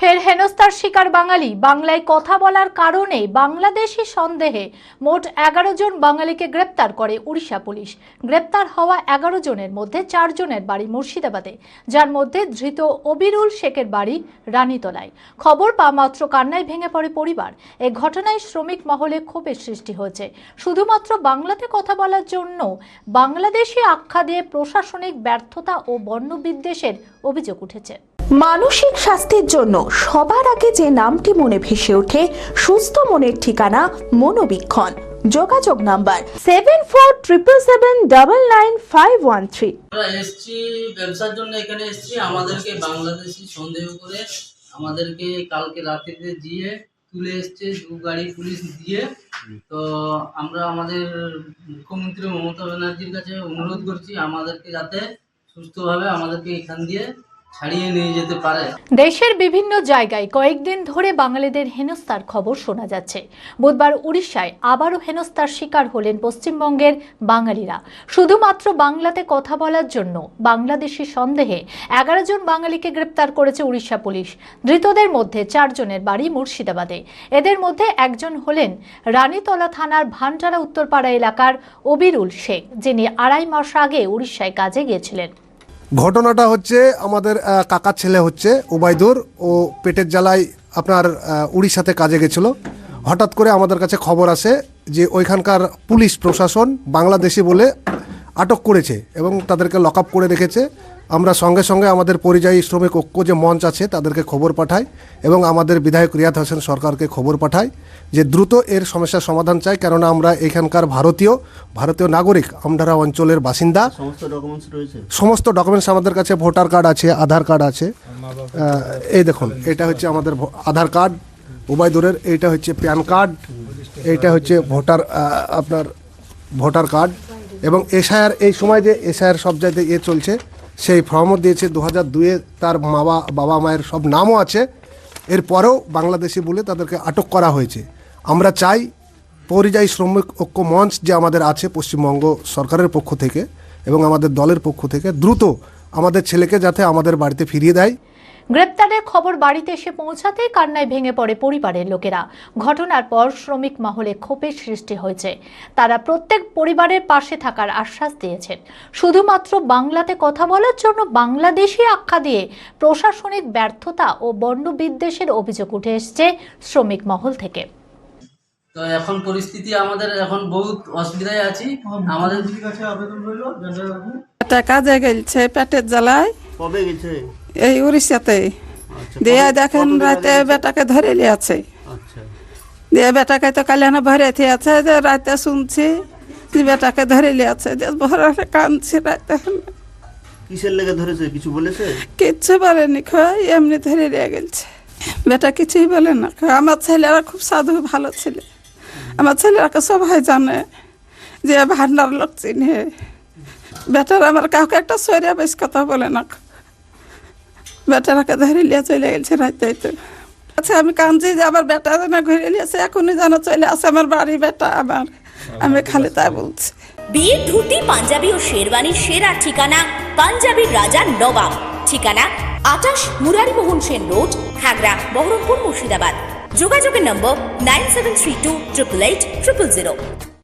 ফের হেনস্থার শিকার বাঙালি। বাংলায় কথা বলার কারণে বাংলাদেশি সন্দেহে মোট এগারো জন বাঙালিকে গ্রেপ্তার করে উড়িষ্যা পুলিশ। গ্রেপ্তার হওয়া এগারো জনের মধ্যে চারজনের বাড়ি মুর্শিদাবাদে, যার মধ্যে ধৃত অবিরুল শেখের বাড়ি রানীতলায়। খবর পা মাত্র কান্নায় ভেঙে পড়ে পরিবার। এ ঘটনায় শ্রমিক মহলে ক্ষোভের সৃষ্টি হয়েছে। শুধুমাত্র বাংলাতে কথা বলার জন্য বাংলাদেশি আখ্যা দিয়ে প্রশাসনিক ব্যর্থতা ও বর্ণবিদ্বেষের অভিযোগ উঠেছে। মানসিক স্বাস্থ্যের জন্য সবার আগে যে নামটি মনে ভেসে ওঠে, সুস্থ মনের ঠিকানা মনোবীক্ষণ। যোগাযোগ number seven four triple seven double nine five one three আমরা এসছি, ব্যবসার জন্য এখানে এসছি, আমাদেরকে বাংলাদেশি সন্দেহ করে আমাদেরকে কালকে রাত্রিতে দিয়ে তুলে এসছে, দু গাড়ি পুলিশ দিয়ে। তো আমরা আমাদের মুখ্যমন্ত্রী মমতা ব্যানার্জির কাছে অনুরোধ করছি, আমাদেরকে যাতে সুস্থভাবে আমাদেরকে এখান দিয়ে দেশের বিভিন্ন জায়গায় কয়েকদিন ধরে বাঙালিদের হেনস্থার খবর শোনা যাচ্ছে। বুধবার উড়িষ্যায় আবারও হেনস্থার শিকার হলেন পশ্চিমবঙ্গের বাঙালিরা। শুধুমাত্র বাংলাতে কথা বলার জন্য বাংলাদেশি সন্দেহে এগারো জন বাঙালিকে গ্রেপ্তার করেছে উড়িষ্যা পুলিশ। ধৃতদের মধ্যে চারজনের বাড়ি মুর্শিদাবাদে। এদের মধ্যে একজন হলেন রানীতলা থানার ভান্ডারা উত্তরপাড়া এলাকার অবিরুল শেখ, যিনি আড়াই মাস আগে উড়িষ্যায় কাজে গিয়েছিলেন। ঘটনাটা হচ্ছে আমাদের কাকার ছেলে হচ্ছে ওবায়দুর। ও পেটের জ্বালায় আপনার উড়িষ্যাতে কাজে গেছিল। হঠাৎ করে আমাদের কাছে খবর আসে যে ওইখানকার পুলিশ প্রশাসন বাংলাদেশি বলে আটক করেছে এবং তাদেরকে লক আপ করে রেখেছে। আমরা সঙ্গে সঙ্গে আমাদের পরিযায়ী শ্রমিক ঐক্য যে মঞ্চ আছে তাদেরকে খবর পাঠাই এবং আমাদের বিধায়ক রিয়াদ হোসেন সরকারকে খবর পাঠাই যে দ্রুত এর সমস্যার সমাধান চাই কেননা আমরা এখানকার ভারতীয় ভারতীয় নাগরিক আমডারা অঞ্চলের বাসিন্দা। সমস্ত ডকুমেন্টস রয়েছে? সমস্ত ডকুমেন্টস আমাদের কাছে ভোটার কার্ড আছে আধার কার্ড আছে। এই দেখুন এটা হচ্ছে আমাদের আধার কার্ড উবাইদুরের এইটা হচ্ছে প্যান কার্ড এইটা হচ্ছে ভোটার আপনার ভোটার কার্ড। এবং এসআইআর, এই সময় যে এসআইআর সব জায়গায় এ চলছে, সেই ফর্মও দিয়েছে দু হাজার দুয়ে তার বাবা বাবা মায়ের সব নামও আছে। এরপরেও বাংলাদেশি বলে তাদেরকে আটক করা হয়েছে। আমরা চাই পরিযায়ী শ্রমিক ঐক্য মঞ্চ যে আমাদের আছে পশ্চিমবঙ্গ সরকারের পক্ষ থেকে এবং আমাদের দলের পক্ষ থেকে দ্রুত আমাদের ছেলেকে যাতে আমাদের বাড়িতে ফিরিয়ে দেয়। গ্রেপ্তারের খবর বাড়িতে এসে পৌঁছাতেই কান্নায় ভেঙে পড়ে পরিবারের লোকেরা। ঘটনার পর শ্রমিক মহলে ক্ষোভের সৃষ্টি হয়েছে। তারা প্রত্যেক পরিবারের পাশে থাকার আশ্বাস দিয়েছেন। শুধুমাত্র বাংলাতে কথা বলার জন্য বাংলাদেশি আখ্যা দিয়ে প্রশাসনিক ব্যর্থতা ও বর্ণবিদ্বেষের অভিযোগ উঠে এসছে শ্রমিক মহল থেকে। তো এখন পরিস্থিতি আমাদের এখন বহুত অসুবিধায় আছি। আমাদের একটা কাজে গেলছে পেটের জ্বালায়। কবে গেছে? এই উড়িষ্যাতেই। আচ্ছা দিয়ে দেখেন রাতে বেটাকে ধরে লিয়াছে আচ্ছা। দিয়ে বেটাকে তো কালিয়ানা ভরে আছে যে রাতে শুনছি যে বেটাকে ধরে লিয়াছে যে ভরে কাঁদছি রাতে। কিসের লেগে ধরেছে? কিছু বলেছে? কিচ্ছু বলেনি খয় এমনি ধরে লিয়ে গেলছে। বেটা কিছুই বলে না আমার ছেলেরা খুব সাধু ভালো ছেলে। আমার ছেলেরাকে সবাই জানে যে ভান্ডার লোক চিনে। বেটার আমার কাউকে একটা সরিয়া বেশ কথা বলে না বেটারাকে ধরে লিয়ে চলে গেছে রাতে তো আচ্ছা আমি কাঁদছি যে আমার বেটা যেন ঘুরে নিয়েছে এখনই যেন চলে আসে আমার বাড়ি বেটা আমার। আমি খালি তাই বলছি। বিয়ের ধুতি পাঞ্জাবি ও শেরওয়ানির সেরা ঠিকানা পাঞ্জাবির রাজা নবাব। ঠিকানা আটাশ মুরারিমোহন সেন রোড খাগড়া বহরমপুর মুর্শিদাবাদ। যোগাযোগের নম্বর nine seven three two triple eight triple zero.